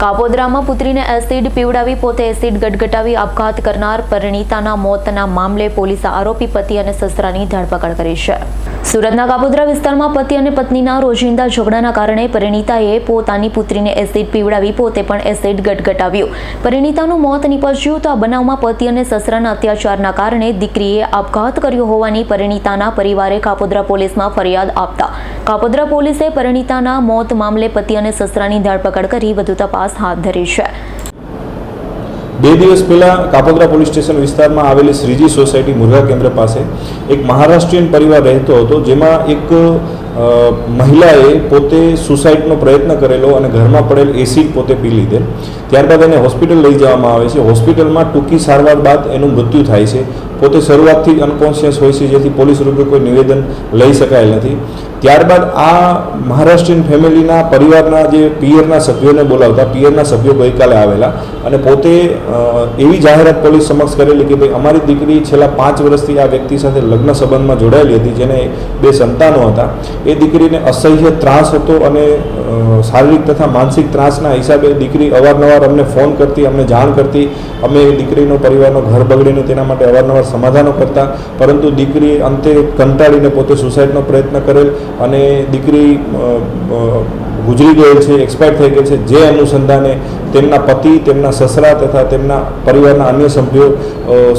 કાપોદ્રામાં પુત્રીને એસિડ પીવડાવી પોતે એસિડ ગટગટાવી આપઘાત કરનાર પરિણીતાના મોતના મામલે પોલીસે આરોપી પતિ અને સસરાની ધરપકડ કરી છે. સુરતના કાપોદરા વિસ્તારમાં પતિ અને પત્નીના રોજિંદા ઝઘડાના કારણે પરિણીતાએ પોતાની પુત્રીને એસિડ પીવડાવી પોતે પણ એસિડ ગટગટાવ્યું. પરિણીતાનું મોત નીપજ્યું તો આ બનાવમાં પતિ અને સસરાના અત્યાચારના કારણે દીકરીએ આપઘાત કર્યો હોવાની પરિણીતાના પરિવારે કાપોદરા પોલીસમાં ફરિયાદ આપતા કાપોદ્રા પોલીસે પરિણીતાના મોત મામલે પતિ અને સસરાની ધરપકડ કરી વધુ તપાસ હાથ ધરી છે. બે દિવસ પહેલાં કાપોદ્રા પોલીસ સ્ટેશન વિસ્તારમાં આવેલી શ્રીજી સોસાયટી મુરઘા કેન્દ્ર પાસે એક મહારાષ્ટ્રીયન પરિવાર રહેતો હતો, જેમાં એક મહિલાએ પોતે સુસાઇડનો પ્રયત્ન કરેલો અને ઘરમાં પડેલ એસિડ પોતે પી લીધેલ. ત્યારબાદ એને હોસ્પિટલ લઈ જવામાં આવે છે. હોસ્પિટલમાં ટૂંકી સારવાર બાદ એનું મૃત્યુ થાય છે. પોતે શરૂઆતથી અનકોન્શિયસ હોય છે, જેથી પોલીસ રૂપે કોઈ નિવેદન લઈ શકાયેલ નથી. ત્યારબાદ આ મહારાષ્ટ્રીયન ફેમિલીના પરિવારના જે પિયરના સભ્યોને બોલાવતા, પિયરના સભ્યો ગઈકાલે આવેલા અને પોતે એવી જાહેરાત પોલીસ સમક્ષ કરેલી કે ભાઈ અમારી દીકરી છેલ્લા પાંચ વર્ષથી આ વ્યક્તિ સાથે લગ્ન સંબંધમાં જોડાયેલી હતી, જેને બે સંતાનો હતા. એ દીકરીને અસહ્ય ત્રાસ હતો અને શારીરિક તથા માનસિક ત્રાસના હિસાબે દીકરી અવારનવાર અમને ફોન કરતી, અમને જાણ કરતી. અમે એ દીકરીનો પરિવારનો ઘર બગડીને તેના માટે અવારનવાર સમાધાનો કરતા. પરંતુ દીકરી અંતે કંટાળીને પોતે સુસાઇડનો પ્રયત્ન કરેલ અને દીકરી ગુજરી ગયેલ છે, એક્સપાયર થઈ ગયેલ છે. જે અનુસંધાને તેમના પતિ, તેમના સસરા તથા તેમના પરિવારના અન્ય સભ્યો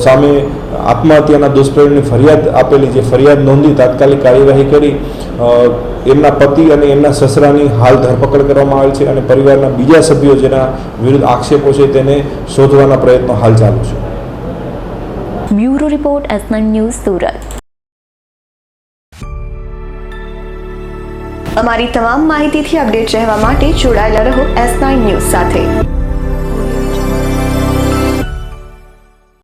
સામે આત્મહત્યાના દુષ્પ્રયોગની ફરિયાદ આપેલી, જે ફરિયાદ નોંધી તાત્કાલિક કાર્યવાહી કરી. એમના પતિ અને એમના સસરાની હાલ ધરપકડ કરવામાં આવેલ છે અને પરિવારના બીજા સભ્યો જેના વિરુદ્ધ આક્ષેપો છે તેને શોધવાના પ્રયત્નો હાલ ચાલુ છે. Bureau report S news Surat. અમારી તમામ માહિતીથી અપડેટ રહેવા માટે જોડાયેલા રહો એસ નાઇન ન્યૂઝ સાથે.